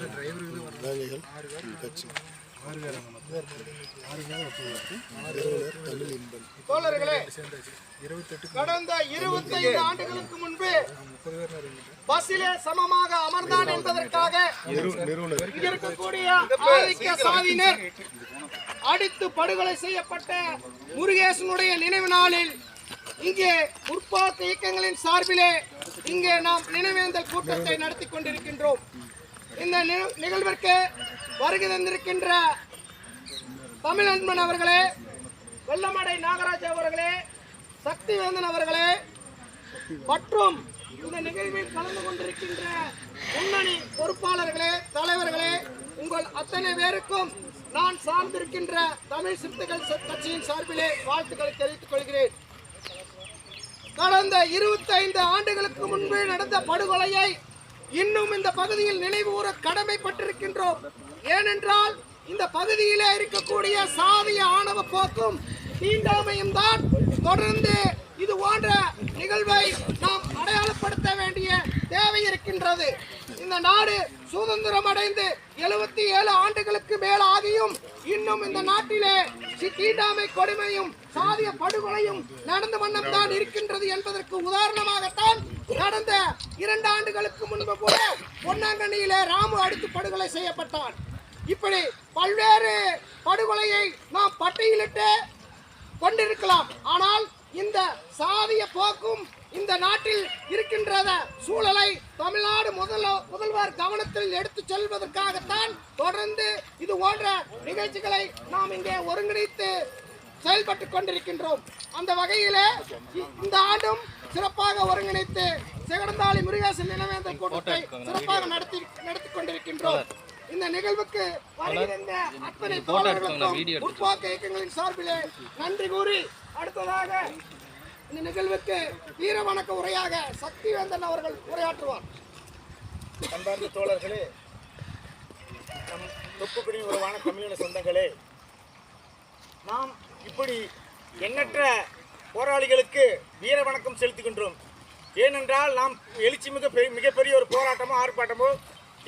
தானிகள் கட்சி. கடந்த இருபத்தைந்து ஆண்டுகளுக்கு முன்பு பஸ்ஸிலே சமமாக அமர்ந்தான் என்பதற்காக இருக்கக்கூடிய ஆதிக்க சாதியினர் அடித்து படுகொலை செய்யப்பட்ட முருகேசனுடைய நினைவு நாளில் இங்கே முற்போக்கு இயக்கங்களின் சார்பிலே இங்கே நாம் நினைவேந்தல் கூட்டத்தை நடத்தி கொண்டிருக்கின்றோம். இந்த நிகழ்விற்கு வருகை தந்திருக்கின்ற தமிழ் அன்பன் அவர்களே வெள்ளமடை நாகராஜ் அவர்களே சக்திவேந்தன் அவர்களே மற்றும் இந்த நிகழ்வில் கலந்து கொண்டிருக்கின்ற முன்னணி பொறுப்பாளர்களே தலைவர்களே உங்கள் அத்தனை பேருக்கும் நான் சார்ந்திருக்கின்ற தமிழ் சிறுத்தைகள் ச- கட்சியின் சார்பிலே வாழ்த்துக்களை தெரிவித்துக் கொள்கிறேன். கடந்த 25 ஆண்டுகளுக்கு முன்பு நடந்த படுகொலையை இன்னும் இந்த பகுதியில் நினைவுகூர கடமைப்பட்டிருக்கின்றோம். ஏனென்றால் இந்த பகுதியிலே இருக்கக்கூடிய சாதிய ஆணவ போக்கும் தீண்டாமையும் தான் தொடர்ந்து இது போன்ற நிகழ்வை நாம் அடையாளப்படுத்த வேண்டிய தேவை இருக்கின்றது. இந்த நாடு சுதந்திரம் அடைந்து எழுபத்தி ஏழு ஆண்டுகளுக்கு மேல் கொடுமையும் இன்னும் இந்த நாட்டிலே தீண்டாமை கொடுமையும் சாதிய படுகொலையும் நடந்த வண்ணம் தான் இருக்கின்றது என்பதற்கு உதாரணமாகத்தான் கடந்த இரண்டு ஆண்டுகளுக்கு முன்பு கூட பொன்னாங்கண்ணியிலே ராமு அடித்து படுகொலை செய்யப்பட்டான். இப்படி பல்வேறு படுகொலையை நாம் பட்டியலிட்டு கொண்டிருக்கலாம். ஆனால் இந்த சாதிய போக்கும் இந்த நாட்டில் இருக்கின்றத சூழலை தமிழ்நாடு முதல்ல முதல்வர் கவனத்தில் எடுத்து செல்வதற்காகத்தான் தொடர்ந்து இது போன்ற நிகழ்ச்சிகளை நாம் இங்கே ஒருங்கிணைத்து செயல்பட்டு கொண்டிருக்கின்றோம். அந்த வகையிலே இந்த ஆண்டும் சிறப்பாக ஒருங்கிணைத்து செகடந்தாளி முருகேசன் நினைவேந்தல் கூட்டத்தை சிறப்பாக நடத்தி நடத்தி கொண்டிருக்கின்றோம். இந்த நிகழ்வுக்கு வருகின்ற அத்தனை தோழர்களுக்கும் முற்போக்கு இயக்கங்களின் சார்பிலே நன்றி கூறி அடுத்ததாக இந்த நிகழ்வுக்கு வீர வணக்க உரையாக சக்திவேந்தன் அவர்கள் உரையாற்றுவார். அன்பார்ந்த தோழர்களே நம் தொப்புக்குடி உறவான தமிழின சொந்தங்களே நாம் இப்படி எண்ணற்ற போராளிகளுக்கு வீர வணக்கம் செலுத்துகின்றோம். ஏனென்றால் நாம் எழுச்சி மிக மிகப்பெரிய ஒரு போராட்டமோ ஆர்ப்பாட்டமோ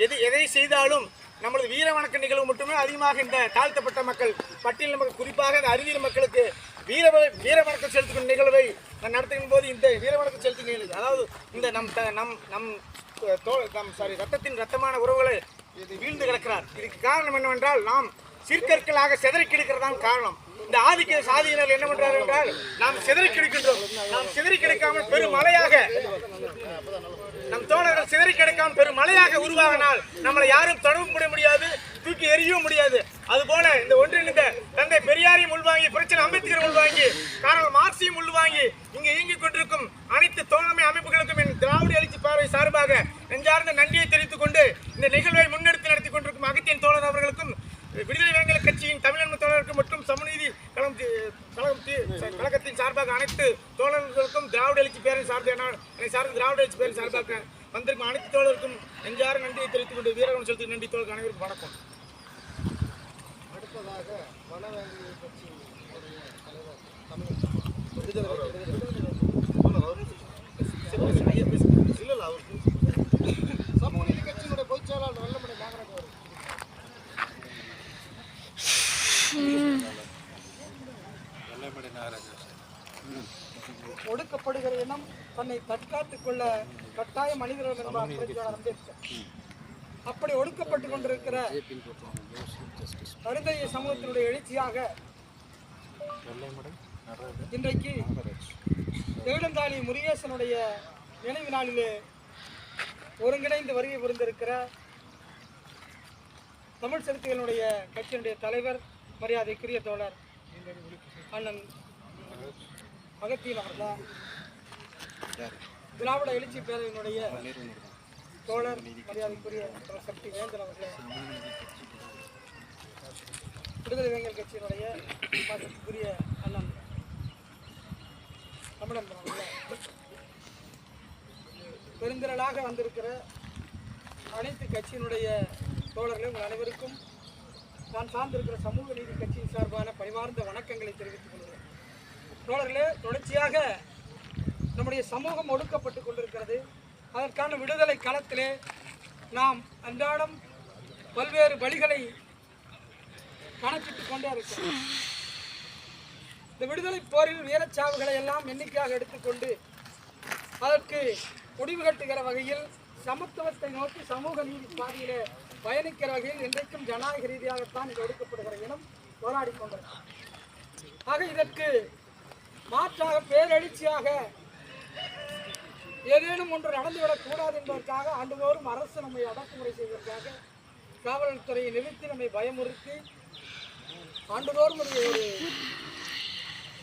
எது எதை செய்தாலும் நமது வீர வணக்க நிகழ்வு மட்டுமே அதிகமாக இந்த தாழ்த்தப்பட்ட மக்கள் பட்டியல் மக்கள் குறிப்பாக இந்த அறிவியல் மக்களுக்கு வீர வீர வணக்கம் செலுத்தும் நிகழ்வை நடத்துகின்ற போது இந்த வீரவணக்கம் செலுத்துகிறீர்கள் அதாவது இந்த நம் நம் நம் தோல் நம் சாரி ரத்தத்தின் ரத்தமான உறவுகளை இது வீழ்ந்து கிடக்கிறார். இதுக்கு காரணம் என்னவென்றால் நாம் சிற்கற்களாக செதறி கிடக்கிறதான் காரணம். இந்த ஆதிக்க சாதியினர் என்ன பண்றாரு என்றால் நாம் சிதறி கிடக்கின்றோம். நாம் சிதறி கிடைக்காமல் பெரும் மலையாக நம் தோழர்கள் சிதறி கிடைக்காமல் பெரும் மலையாக உருவாகினால் நம்மளை யாரும் தொடர்பு முடிய முடியாது தூக்கி எறியவும் முடியாது. அதுபோல இந்த ஒன்றிணைந்த தந்தை பெரியாரையும் உள்வாங்கி பிரச்சனை அம்பேத்கர் உள்வாங்கி காரணம் மார்க்சியும் உள்வாங்கி இங்கு இயங்கிக் கொண்டிருக்கும் அனைத்து தோழமை அமைப்புகளுக்கும் என் திராவிட எழுச்சி பார்வை சார்பாக நெஞ்சார்ந்த நன்றியை தெரிவித்துக் கொண்டு இந்த நிகழ்வை முன்னெடுத்து நடத்தி கொண்டிருக்கும் அகத்தியன் தோழர் அவர்களுக்கும் விடுதலை வேங்கல கட்சியின் தமிழன்மை தோழருக்கும் மற்றும் சமநீதி கழகம் கழகம் கழகத்தின் சார்பாக அனைத்து தோழர்களுக்கும் திராவிட எழுச்சி பேரின் சார்பாக என்னால் சார்ந்த திராவிட எழுச்சி பேரின் சார்பாக வந்திருக்கும் அனைத்து தோழருக்கும் நெஞ்சார நன்றியை தெரிவித்துக் கொண்டு வீரர்கள் செலுத்தி நன்றி தோழர்கள் அனைவருக்கும் வணக்கம். அடுத்ததாக வனவேங்கல் கட்சியினுடைய தலைவர் சமூக கட்சியினுடைய பொதுச் செயலாளர் வெள்ளமடை நாகராஜ் அவர்கள். ஒடுக்கப்படுகிற இனம் தன்னை தற்காத்துக் கொள்ள கட்டாய மனிதர்கள் என்பார். அம்பேத்கர். அப்படி ஒடுக்கப்பட்டு கொண்டிருக்கிற கருந்தைய சமூகத்தினுடைய எழுச்சியாக இன்றைக்கு தேடந்தாளி முருகேசனுடைய நினைவு நாளிலே ஒருங்கிணைந்து வருகை புரிந்திருக்கிற தமிழ் சிறுத்தைகளுடைய கட்சியினுடைய தலைவர் மரியாதைக்குரிய தோழர் அண்ணன் அகத்தியன் அவர்கள் திராவிட எழுச்சி பேரவையினுடைய தோழர் மரியாதைக்குரிய சக்தி வேந்தன் அவர்களே. விடுதலை வேங்கல் கட்சியினுடைய மதிப்புக்குரிய அண்ணன் தமிழன் பெருந்திரளாக வந்திருக்கிற அனைத்து கட்சியினுடைய தோழர்களே உங்கள் அனைவருக்கும் நான் சார்ந்திருக்கிற சமூக நீதி கட்சியின் சார்பான பணிவார்ந்த வணக்கங்களை தெரிவித்துக் கொள்கிறேன். தோழர்களே தொடர்ச்சியாக நம்முடைய சமூகம் ஒடுக்கப்பட்டு கொண்டிருக்கிறது. அதற்கான விடுதலை களத்திலே நாம் அன்றாடம் பல்வேறு வழிகளை கணக்கிட்டு கொண்டே இருக்கிறோம் இந்த விடுதலை போரில் வீரச்சாவுகளை எல்லாம் எண்ணிக்கையாக எடுத்துக்கொண்டு அதற்கு முடிவு கட்டுகிற வகையில் சமத்துவத்தை நோக்கி சமூக நீதி பாதையிலே பயணிக்கிற வகையில் இன்றைக்கும் ஜனநாயக ரீதியாகத்தான் இது ஒடுக்கப்படுகிற இனம் போராடி கொண்டிருக்கிறது. ஆக இதற்கு மாற்றாக பேரெழுச்சியாக ஏதேனும் ஒன்று நடந்துவிடக் கூடாது என்பதற்காக ஆண்டுதோறும் அரசு நம்மை அடக்குமுறை செய்வதற்காக காவல்துறையை நிறுத்தி நம்மை பயமுறுத்தி ஆண்டுதோறும் ஒரு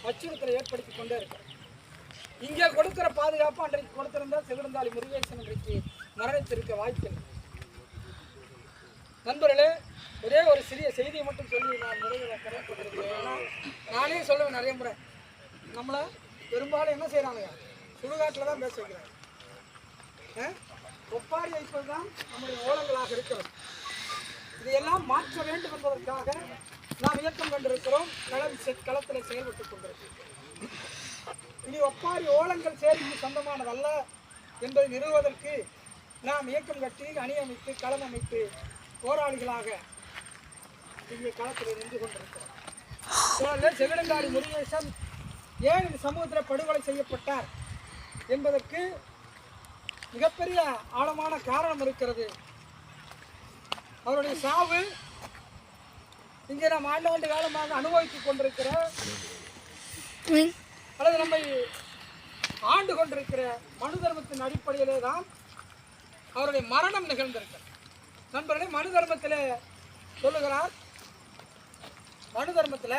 அச்சுறுத்தலை ஏற்படுத்தி கொண்டே இருக்கிறோம். இங்கே கொடுக்கிற பாதுகாப்பு அன்றைக்கு கொடுத்திருந்தால் சிவருந்தாளி முருகேசன் இன்றைக்கு மரணித்திருக்க வாய்ப்பில்லை நண்பர்களே ஒரே ஒரு சிறிய செய்தியை மட்டும் சொல்லி நான் முறையில் ஏன்னா நானே சொல்லுவேன் நிறைய முறை. நம்மளை பெரும்பாலும் என்ன செய்கிறானுங்க சுடுகாட்டில் தான் பேச வைக்கிறாங்க. ஆ? ஒப்பாரி வைப்பது தான் நம்முடைய ஓலங்களாக இருக்கிறது. இதையெல்லாம் மாற்ற வேண்டும் என்பதற்காக நாம் இயக்கம் கண்டிருக்கிறோம். களம் செ- களத்தில் செயல்பட்டுக் கொண்டிருக்கிறோம். இனி ஒப்பாரி ஓலங்கள் சேரிக்கு சொந்தமானதல்ல என்பதை நிறுவுவதற்கு நாம் இயக்கம் கட்டி அணி அமைத்து களம் அமைத்து போராளிகளாக இங்கே களத்தில் நின்று கொண்டிருக்கிறோம். இதனால செவிடங்காடி முருகேசன் ஏன் இந்த சமூகத்தில் படுகொலை செய்யப்பட்டார் என்பதற்கு மிகப்பெரிய ஆழமான காரணம் இருக்கிறது. அவருடைய சாவு இங்கே நாம் ஆண்டாண்டு காலமாக அனுபவித்துக் கொண்டிருக்கிற அல்லது நம்மை ஆண்டு கொண்டிருக்கிற மனு தர்மத்தின் அடிப்படையிலே தான் அவருடைய மரணம் நிகழ்ந்திருக்கிறது. நண்பர்களே மனு தர்மத்தில் சொல்லுகிறார் மனு தர்மத்தில்